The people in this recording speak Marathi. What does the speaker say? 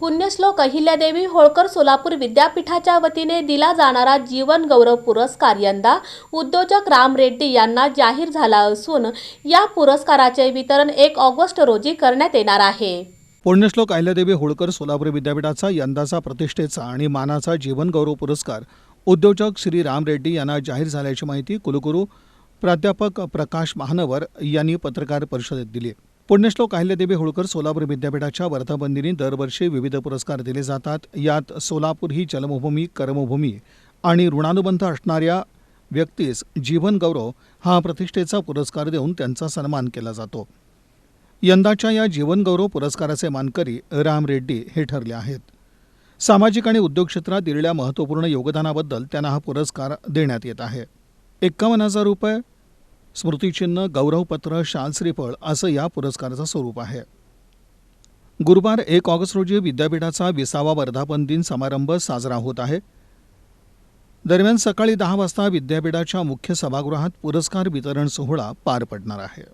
पुण्यश्लोक अहिल्यादेवी होळकर सोलापूर विद्यापीठाच्या वतीने दिला जाणारा जीवन गौरव पुरस्कार यंदा उद्योजक राम रेड्डी यांना जाहीर झाला असून या पुरस्काराचे वितरण एक ऑगस्ट रोजी करण्यात येणार आहे. पुण्यश्लोक अहिल्यादेवी होळकर सोलापूर विद्यापीठाचा यंदाचा प्रतिष्ठेचा आणि मानाचा जीवन गौरव पुरस्कार उद्योजक श्री राम रेड्डी यांना जाहीर झाल्याची माहिती कुलगुरू प्राध्यापक प्रकाश महानवर यांनी पत्रकार परिषदेत दिली पुण्यश्लोक अहिल्यादेवी होळकर सोलापूर विद्यापीठाच्या वर्धापनदिनी दरवर्षी विविध पुरस्कार दिले जातात. यात सोलापूर ही जन्मभूमी कर्मभूमी आणि ऋणानुबंध असणाऱ्या व्यक्तीस जीवन गौरव हा प्रतिष्ठेचा पुरस्कार देऊन त्यांचा सन्मान केला जातो. यंदाच्या या जीवनगौरव पुरस्काराचे मानकरी राम रेड्डी हे ठरले आहेत. सामाजिक आणि उद्योग क्षेत्रात दिलेल्या महत्त्वपूर्ण योगदानाबद्दल त्यांना हा पुरस्कार देण्यात येत आहे. एक्कावन्न हजार रुपये स्मृतिचिन्ह गौरवपत्र शाल श्रीफळ असं या पुरस्काराचं स्वरूप आहे. गुरुवार एक ऑगस्ट रोजी विद्यापीठाचा विसावा वर्धापन दिन समारंभ साजरा होत आहे. दरम्यान सकाळी दहा वाजता विद्यापीठाच्या मुख्य सभागृहात पुरस्कार वितरण सोहळा पार पडणार आहे.